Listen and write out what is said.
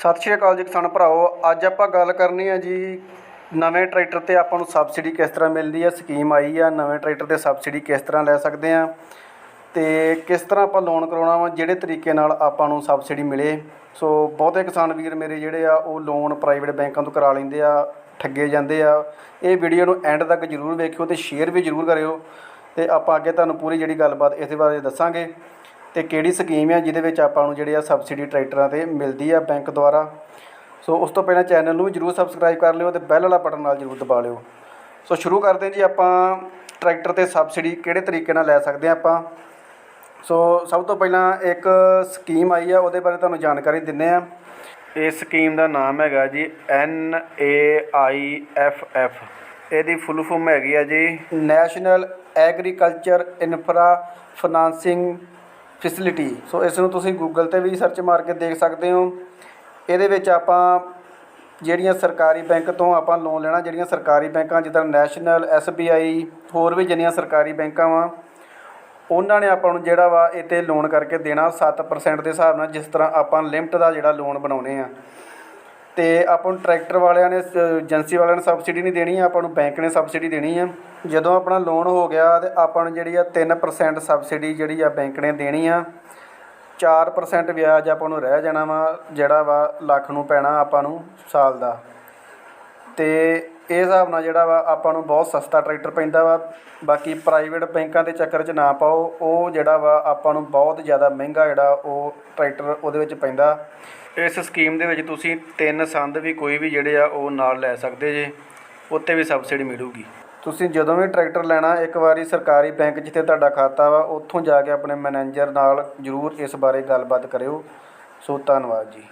ਸਤਿ ਸ਼੍ਰੀ ਅਕਾਲ ਜੀ ਕਿਸਾਨ ਭਰਾਓ ਅੱਜ ਆਪਾਂ ਗੱਲ ਕਰਨੀ ਹੈ ਜੀ, ਨਵੇਂ ਟਰੈਕਟਰ ਤੇ ਆਪਾਂ ਨੂੰ ਸਬਸਿਡੀ ਕਿਸ ਤਰ੍ਹਾਂ ਮਿਲਦੀ ਹੈ, ਸਕੀਮ ਆਈ ਆ, ਨਵੇਂ ਟਰੈਕਟਰ ਤੇ ਸਬਸਿਡੀ ਕਿਸ ਤਰ੍ਹਾਂ ਲੈ ਸਕਦੇ ਆ ਤੇ ਕਿਸ ਤਰ੍ਹਾਂ ਆਪਾਂ ਲੋਨ ਕਰਾਉਣਾ ਵਾ, ਜਿਹੜੇ ਤਰੀਕੇ ਨਾਲ ਆਪਾਂ ਨੂੰ ਸਬਸਿਡੀ ਮਿਲੇ। ਸੋ ਬਹੁਤੇ ਕਿਸਾਨ ਵੀਰ ਮੇਰੇ ਜਿਹੜੇ ਆ, ਉਹ ਲੋਨ ਪ੍ਰਾਈਵੇਟ ਬੈਂਕਾਂ ਤੋਂ ਕਰਾ ਲੈਂਦੇ ਆ, ਠੱਗੇ ਜਾਂਦੇ ਆ। ਇਹ ਵੀਡੀਓ ਨੂੰ ਐਂਡ ਤੱਕ ਜਰੂਰ ਵੇਖਿਓ ਤੇ ਸ਼ੇਅਰ ਵੀ ਜਰੂਰ ਕਰਿਓ। ਤੇ ਆਪਾਂ ਅੱਗੇ ਤੁਹਾਨੂੰ ਪੂਰੀ ਜਿਹੜੀ ਗੱਲਬਾਤ ਇਸ ਬਾਰੇ ਦੱਸਾਂਗੇ। ਤੇ ਕਿਹੜੀ ਸਕੀਮ ਆ ਜਿਹਦੇ ਵਿੱਚ ਆਪਾਂ ਨੂੰ ਜਿਹੜੇ ਆ ਸਬਸਿਡੀ ਟਰੈਕਟਰਾਂ ਤੇ ਮਿਲਦੀ ਆ ਬੈਂਕ ਦੁਆਰਾ। ਸੋ ਉਸ ਤੋਂ ਪਹਿਲਾਂ ਚੈਨਲ ਨੂੰ ਵੀ ਜਰੂਰ ਸਬਸਕ੍ਰਾਈਬ ਕਰ ਲਿਓ ਤੇ ਬੈਲ ਵਾਲਾ ਬਟਨ ਨਾਲ ਜਰੂਰ ਦਬਾ ਲਿਓ। ਸੋ ਸ਼ੁਰੂ ਕਰਦੇ ਹਾਂ ਜੀ ਆਪਾਂ ਟਰੈਕਟਰ ਤੇ ਸਬਸਿਡੀ ਕਿਹੜੇ ਤਰੀਕੇ ਨਾਲ ਲੈ ਸਕਦੇ ਆ ਆਪਾਂ। ਸੋ ਸਭ ਤੋਂ ਪਹਿਲਾਂ ਇੱਕ ਸਕੀਮ ਆਈ ਆ, ਉਹਦੇ ਬਾਰੇ ਤੁਹਾਨੂੰ ਜਾਣਕਾਰੀ ਦਿੰਨੇ ਆ। ਇਸ ਸਕੀਮ ਦਾ ਨਾਮ ਹੈਗਾ ਜੀ ਐਨ ਏ ਆਈ ਐਫ ਐਫ। ਇਹਦੀ ਫੁੱਲ ਫਾਰਮ ਹੈਗੀ ਆ ਜੀ national agriculture infra financing facility so ਇਸ ਨੂੰ ਤੁਸੀਂ ਗੂਗਲ ਤੇ ਵੀ ਸਰਚ ਮਾਰ ਕੇ ਦੇਖ ਸਕਦੇ ਹੋ। ਇਹਦੇ ਵਿੱਚ ਆਪਾਂ ਜਿਹੜੀਆਂ ਸਰਕਾਰੀ ਬੈਂਕ ਤੋਂ ਆਪਾਂ ਲੋਨ ਲੈਣਾ, ਜਿਹੜੀਆਂ ਸਰਕਾਰੀ ਬੈਂਕਾਂ, ਜਿੱਦਾਂ ਨੈਸ਼ਨਲ ਐਸਬੀਆਈ ਹੋਰ ਵੀ ਜਿੰਨੀਆਂ ਸਰਕਾਰੀ ਬੈਂਕਾਂ ਵਾ, ਉਹਨਾਂ ਨੇ ਆਪਾਂ ਨੂੰ ਜਿਹੜਾ ਵਾ ਇਹ 'ਤੇ ਲੋਨ ਕਰਕੇ ਦੇਣਾ 7% ਦੇ ਹਿਸਾਬ ਨਾਲ, ਜਿਸ ਤਰ੍ਹਾਂ ਆਪਾਂ ਲਿਮਟ ਦਾ ਜਿਹੜਾ ਲੋਨ ਬਣਾਉਨੇ ਆ। ਅਤੇ ਆਪਾਂ ਨੂੰ ਟਰੈਕਟਰ ਵਾਲਿਆਂ ਨੇ, ਏਜੰਸੀ ਵਾਲਿਆਂ ਨੇ ਸਬਸਿਡੀ ਨਹੀਂ ਦੇਣੀ, ਆਪਾਂ ਨੂੰ ਬੈਂਕ ਨੇ ਸਬਸਿਡੀ ਦੇਣੀ ਆ। ਜਦੋਂ ਆਪਣਾ ਲੋਨ ਹੋ ਗਿਆ ਤਾਂ ਆਪਾਂ ਨੂੰ ਜਿਹੜੀ ਆ 3% ਸਬਸਿਡੀ ਜਿਹੜੀ ਆ ਬੈਂਕ ਨੇ ਦੇਣੀ ਆ। 4% ਵਿਆਜ ਆਪਾਂ ਨੂੰ ਰਹਿ ਜਾਣਾ ਵਾ, ਜਿਹੜਾ ਵਾ ਲੱਖ ਨੂੰ ਪੈਣਾ ਆਪਾਂ ਨੂੰ ਸਾਲ ਦਾ। ਅਤੇ ਇਹ ਹਿਸਾਬ ਨਾਲ ਜਿਹੜਾ ਵਾ, ਆਪਾਂ ਨੂੰ ਬਹੁਤ ਸਸਤਾ ਟਰੈਕਟਰ ਪੈਂਦਾ ਵਾ। ਬਾਕੀ ਪ੍ਰਾਈਵੇਟ ਬੈਂਕਾਂ ਦੇ ਚੱਕਰ 'ਚ ਨਾ ਪਾਓ, ਉਹ ਜਿਹੜਾ ਵਾ, ਆਪਾਂ ਨੂੰ ਬਹੁਤ ਜ਼ਿਆਦਾ ਮਹਿੰਗਾ ਜਿਹੜਾ ਉਹ ਟਰੈਕਟਰ ਉਹਦੇ ਵਿੱਚ ਪੈਂਦਾ। ਇਸ ਸਕੀਮ ਦੇ ਵਿੱਚ ਤੁਸੀਂ ਤਿੰਨ ਸੰਦ ਵੀ ਕੋਈ ਵੀ ਜਿਹੜੇ ਆ, ਉਹ ਨਾਲ ਲੈ ਸਕਦੇ ਜੇ। ਉੱਤੇ ਵੀ ਸਬਸਿਡੀ ਮਿਲੂਗੀ। ਤੁਸੀਂ ਜਦੋਂ ਵੀ ਟਰੈਕਟਰ ਲੈਣਾ, ਇੱਕ ਵਾਰੀ ਸਰਕਾਰੀ ਬੈਂਕ ਜਿੱਥੇ ਤੁਹਾਡਾ ਖਾਤਾ ਵਾ, ਉੱਥੋਂ ਜਾ ਕੇ ਆਪਣੇ ਮੈਨੇਜਰ ਨਾਲ ਜ਼ਰੂਰ ਇਸ ਬਾਰੇ ਗੱਲਬਾਤ ਕਰਿਓ। ਸੋ ਧੰਨਵਾਦ ਜੀ।